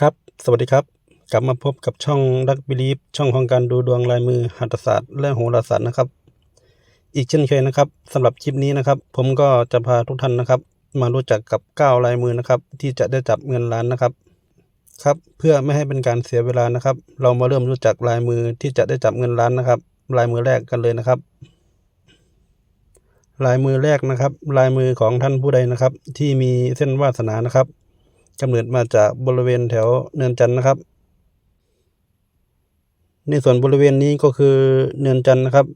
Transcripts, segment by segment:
ครับ สวัสดีครับ กลับมาพบกับช่องรักบิลีฟช่องของการดูดวงลายมือหัตถศาสตร์และโหราศาสตร์นะครับ อีกเช่นเคยนะครับสำหรับคลิปนี้นะครับ ผมก็จะพาทุกท่านนะครับ มารู้จักกับ9ลายมือนะครับ ที่จะได้จับเงินล้านนะครับ ครับ เพื่อไม่ให้เป็นการเสียเวลานะครับ เรามาเริ่มรู้จักลายมือที่จะได้จับเงินล้านนะครับ ลายมือแรกกันเลยนะครับ ลายมือแรกนะครับ ลายมือของท่านผู้ใดนะครับ ที่มีเส้นวาสนานะครับ กำเนิดมาจากบริเวณแถวเนินจันทร์นะครับ ในส่วนบริเวณนี้ก็คือเนินจันทร์นะครับ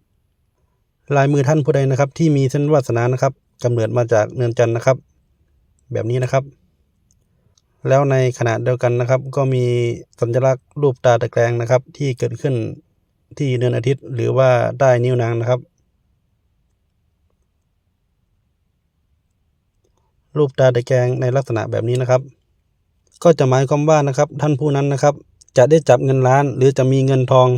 ลายมือท่านผู้ใดนะครับ ที่มีเส้นวาสนานะครับกำเนิดมาจากเนินจันทร์นะครับ แบบนี้นะครับ แล้วในขณะเดียวกันนะครับ ก็มีสัญลักษณ์รูปตาตะแกรงนะครับ ที่เกิดขึ้นที่เดือนอาทิตย์ หรือว่าใต้นิ้วนางนะครับรูปตาตะแกรงในลักษณะแบบนี้นะครับ ก็จะหมายความว่านะครับท่านผู้นั้นนะครับ จะได้จับเงินล้าน หรือจะมีเงินทอง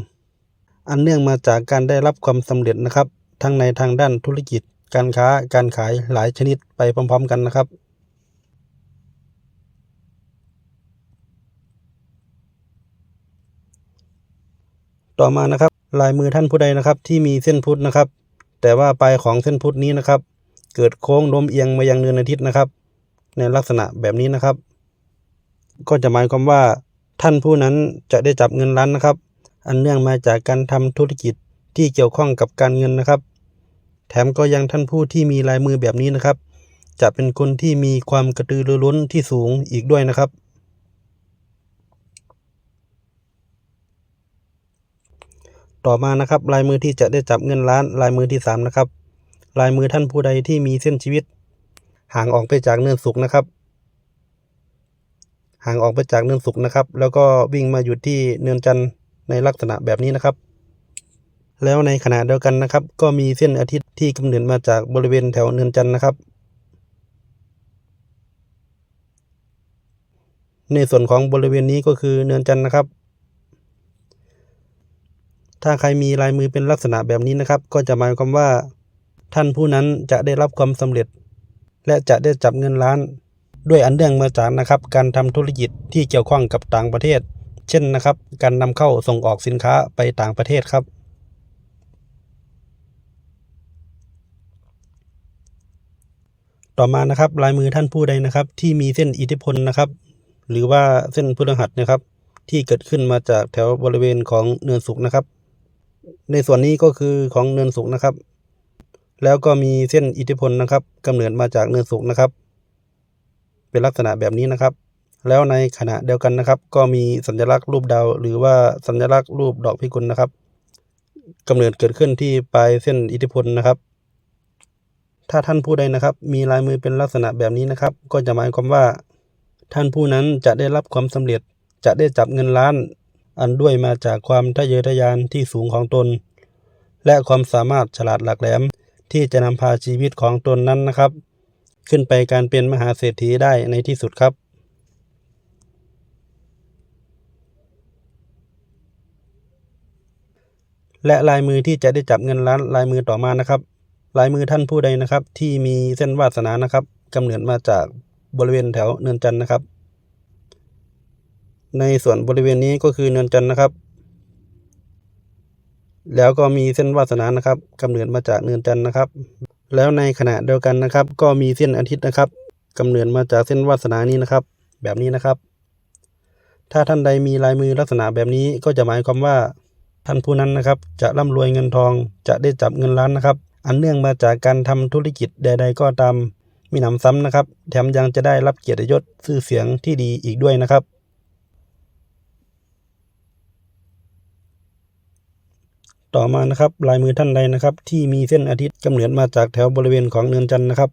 อันเนื่องมาจากการได้รับความสำเร็จนะครับ ทั้งในทางด้านธุรกิจ การค้าการขายหลายชนิดไปพร้อม ๆ กันนะครับต่อมานะครับลายมือท่านผู้ใดนะครับ ที่มีเส้นพุทธนะครับ แต่ว่าปลายของเส้นพุทธนี้นะครับ เกิดโค้งโน้มเอียงมายังเนินอาทิตย์นะครับ ในลักษณะแบบนี้นะครับ ก็จะหมายความว่า ท่านผู้นั้นจะได้จับเงินล้านนะครับ อันเนื่องมาจากการทำธุรกิจที่เกี่ยวข้องกับการเงินนะครับ แถมก็ยังท่านผู้ที่มีลายมือแบบนี้นะครับ จะเป็นคนที่มีความกระตือรือร้นที่สูงอีกด้วยนะครับ ต่อมานะครับลายมือที่จะได้จับเงินล้านลายมือที่สามนะครับ ลายมือท่านผู้ใดที่มีเส้นชีวิต ห่างออกไปจากเนินสุขนะครับ ห่างออกไปจากเนินสุขนะครับ แล้วก็วิ่งมาอยู่ที่เนินจันทร์ในลักษณะแบบนี้นะครับ แล้วในขณะเดียวกันนะครับ ก็มีเส้นอาทิตย์ที่กำเนิดมาจากบริเวณแถวเนินจันทร์นะครับ ในส่วนของบริเวณนี้ก็คือเนินจันทร์นะครับ ถ้าใครมีลายมือเป็นลักษณะแบบนี้นะครับ ก็จะหมายความว่า ท่านผู้นั้นจะได้รับความสำเร็จ และจะได้จับเงินล้าน ด้วยอันเนื่องมาจากนะครับการทำธุรกิจที่เกี่ยวข้องกับต่างประเทศ เช่นนะครับ การนำเข้าส่งออกสินค้าไปต่างประเทศครับ ต่อมานะครับลายมือท่านผู้ใดนะครับ ที่มีเส้นอิทธิพลนะครับ หรือว่าเส้นพฤหัสนะครับ ที่เกิดขึ้นมาจากแถวบริเวณของเนินสุกนะครับ ในส่วนนี้ก็คือของเนินสุกนะครับ แล้วก็มีเส้นอิทธิพลนะครับกำเนิดมาจากเนินสุกนะครับ เป็นลักษณะแบบนี้นะครับ แล้วในขณะเดียวกันนะครับ ก็มีสัญลักษณ์รูปดาว หรือว่าสัญลักษณ์รูปดอกพิกุลนะครับกำเนิดเกิดขึ้นที่ปลายเส้นอิทธิพลนะครับ ถ้าท่านผู้ใดนะครับ มีลายมือเป็นลักษณะแบบนี้นะครับ ก็จะหมายความว่า ท่านผู้นั้นจะได้รับความสำเร็จจะได้จับเงินล้าน อันด้วยมาจากความทะเยอทะยานที่สูงของตน และความสามารถฉลาดหลักแหลมที่จะนำพาชีวิตของตนนั้นนะครับ ขึ้นไปการเป็นมหาเศรษฐีได้ในที่สุดครับและลายมือที่จะได้จับเงินล้านลายมือต่อมานะครับ ลายมือท่านผู้ใดนะครับ ที่มีเส้นวาสนานะครับกำเนิดมาจากบริเวณแถวเนินจันนะครับ ในส่วนบริเวณนี้ก็คือเนินจันนะครับ แล้วก็มีเส้นวาสนานะครับกำเนิดมาจากเนินจันนะครับ แล้วในขณะเดียวกันนะครับ ก็มีเส้นอาทิตย์นะครับกำเนิดมาจากเส้นวาสนานี้นะครับ แบบนี้นะครับ ถ้าท่านใดมีลายมือลักษณะแบบนี้ก็จะหมายความว่าท่านผู้นั้นนะครับ จะร่ำรวยเงินทองจะได้จับเงินล้านนะครับ อันเนื่องมาจากการทำธุรกิจใด ๆ ก็ตามมีหนำซ้ำนะครับ แถมยังจะได้รับเกียรติยศชื่อเสียงที่ดีอีกด้วยนะครับ ต่อมานะครับ ลายมือท่านใดนะครับ ที่มีเส้นอาทิตย์กำเนิดมาจากแถวบริเวณของเนินจันทร์นะครับ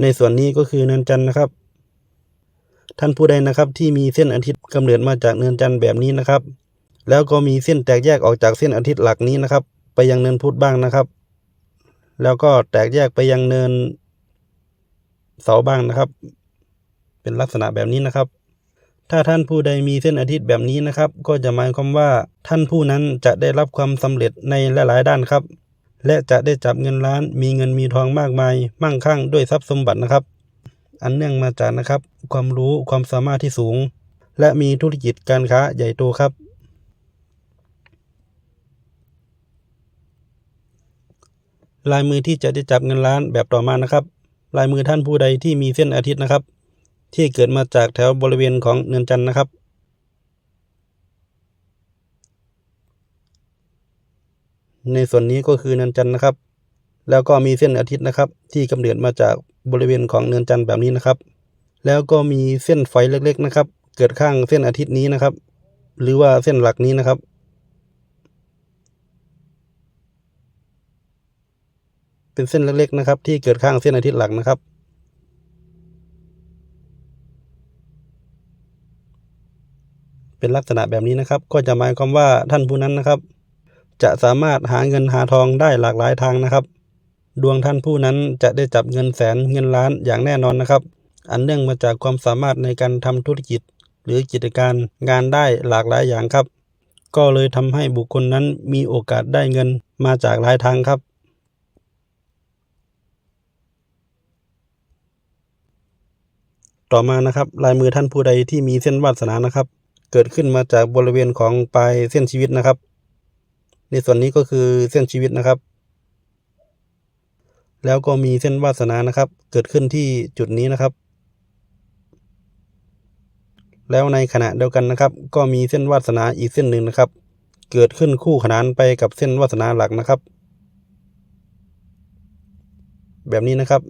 ในส่วนนี้ก็คือเนินจันทร์นะครับ ท่านผู้ใดนะครับที่มีเส้นอาทิตย์กำเนิดมาจากเนินจันทร์แบบนี้นะครับ แล้วก็มีเส้นแตกแยกออกจากเส้นอาทิตย์หลักนี้นะครับ ไปยังเนินพุธบ้างนะครับ แล้วก็แตกแยกไปยังเนินเสาบ้างนะครับ เป็นลักษณะแบบนี้นะครับ ถ้าท่านผู้ใดมีเส้นอาทิตย์แบบนี้นะครับ ก็จะหมายความว่าท่านผู้นั้นจะได้รับความสำเร็จในหลายๆด้านครับ และจะได้จับเงินล้าน มีเงินมีทองมากมาย มั่งคั่งด้วยทรัพย์สมบัตินะครับ อันเนื่องมาจากนะครับ ความรู้ความสามารถที่สูง และมีธุรกิจการค้าใหญ่โตครับ ลายมือที่จะได้จับเงินล้านแบบต่อมานะครับ ลายมือท่านผู้ใดที่มีเส้นอาทิตย์นะครับ ที่เกิดมาจากแถวบริเวณของเนินจันนะครับ ในส่วนนี้ก็คือเนินจันนะครับ แล้วก็มีเส้นอาทิตย์นะครับ ที่กำเนิดมาจากบริเวณของเนินจันแบบนี้นะครับ แล้วก็มีเส้นไฟเล็กๆนะครับ เกิดข้างเส้นอาทิตย์นี้นะครับ หรือว่าเส้นหลักนี้นะครับเป็นเส้นเล็กๆนะครับ ที่เกิดข้างเส้นอาทิตย์หลักนะครับ เป็นลักษณะแบบนี้นะครับ ก็จะหมายความว่าท่านผู้นั้นนะครับ จะสามารถหาเงินหาทองได้หลากหลายทางนะครับ ดวงท่านผู้นั้นจะได้จับเงินแสนเงินล้านอย่างแน่นอนนะครับ อันเนื่องมาจากความสามารถในการทำธุรกิจ หรือกิจการงานได้หลากหลายอย่างครับ ก็เลยทำให้บุคคลนั้นมีโอกาสได้เงินมาจากหลายทางครับต่อมานะครับ ลายมือท่านผู้ใดที่มีเส้นวาสนานะครับ เกิดขึ้นมาจากบริเวณของปลายเส้นชีวิตนะครับ ในส่วนนี้ก็คือเส้นชีวิตนะครับ แล้วก็มีเส้นวาสนานะครับ เกิดขึ้นที่จุดนี้นะครับ แล้วในขณะเดียวกันนะครับ ก็มีเส้นวาสนาอีกเส้นหนึ่งนะครับ เกิดขึ้นคู่ขนานไปกับเส้นวาสนาหลักนะครับ แบบนี้นะครับ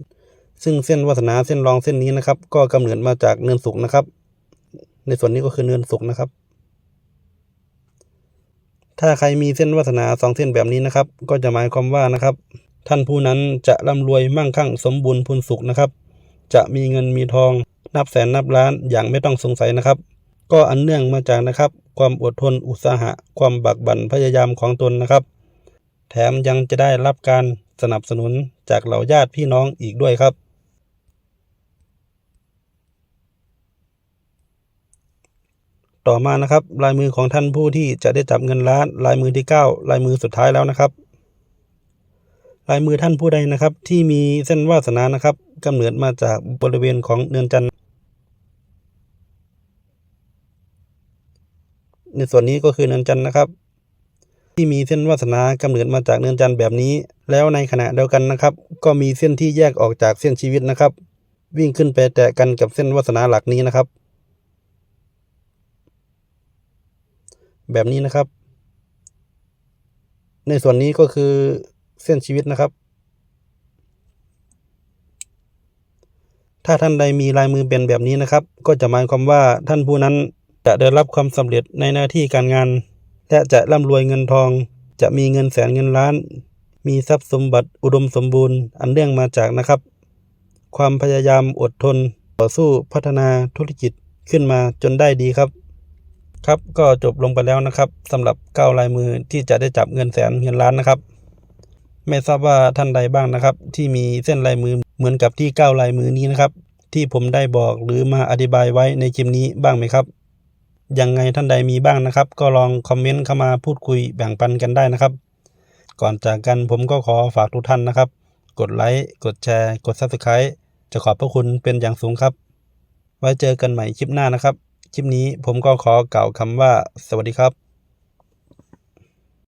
ซึ่งเส้นวาสนาเส้นรองเส้นนี้นะครับ ก็กำเนิดมาจากเนินสุกนะครับ ในส่วนนี้ก็คือเนินสุกนะครับ ถ้าใครมีเส้นวาสนาสองเส้นแบบนี้นะครับ ก็จะหมายความว่านะครับ ท่านผู้นั้นจะร่ำรวยมั่งคั่งสมบูรณ์พูนสุขนะครับ จะมีเงินมีทอง นับแสนนับล้านอย่างไม่ต้องสงสัยนะครับ ก็อันเนื่องมาจากนะครับ ความอดทนอุตสาหะ ความบักบั่นพยายามของตนนะครับ แถมยังจะได้รับการสนับสนุนจากเหล่าญาติพี่น้องอีกด้วยครับ ต่อมานะครับ ลายมือของท่านผู้ที่จะได้จับเงินล้าน ลายมือที่ 9 ลายมือสุดท้ายแล้วนะครับ ลายมือท่านผู้ใดนะครับ ที่มีเส้นวาสนานะครับกำเนิดมาจากบริเวณของเนินจันทร์ในส่วนนี้ก็คือเนินจันทร์นะครับ ที่มีเส้นวาสนากำเนิดมาจากเนินจันทร์แบบนี้ แล้วในขณะเดียวกันนะครับ ก็มีเส้นที่แยกออกจากเส้นชีวิตนะครับ วิ่งขึ้นไปแตะกันกับเส้นวาสนาหลักนี้นะครับ แบบนี้นะครับ ในส่วนนี้ก็คือเส้นชีวิตนะครับ ถ้าท่านใดมีลายมือเป็นแบบนี้นะครับ ก็จะหมายความว่าท่านผู้นั้นจะได้รับความสำเร็จในหน้าที่การงาน และจะร่ำรวยเงินทอง จะมีเงินแสนเงินล้าน มีทรัพย์สมบัติอุดมสมบูรณ์อันเนื่องมาจากนะครับ ความพยายามอดทน ต่อสู้พัฒนาธุรกิจขึ้นมาจนได้ดีครับ ครับก็จบลงไปแล้วนะครับสำหรับเก้าลายมือที่จะได้จับเงินแสนเงินล้านนะครับ ไม่ทราบว่าท่านใดบ้างนะครับ ที่มีเส้นลายมือเหมือนกับที่เก้าลายมือนี้นะครับ ที่ผมได้บอกหรือมาอธิบายไว้ในคลิปนี้บ้างไหมครับยังไงท่านใดมีบ้างนะครับ ก็ลองคอมเมนต์เข้ามาพูดคุยแบ่งปันกันได้นะครับ ก่อนจากกันผมก็ขอฝากทุกท่านนะครับ กดไลค์กดแชร์ กด Subscribe จะขอบพระคุณเป็นอย่างสูงครับ ไว้เจอกันใหม่คลิปหน้านะครับ คลิปนี้ผมก็ขอกล่าวคำว่าสวัสดีครับ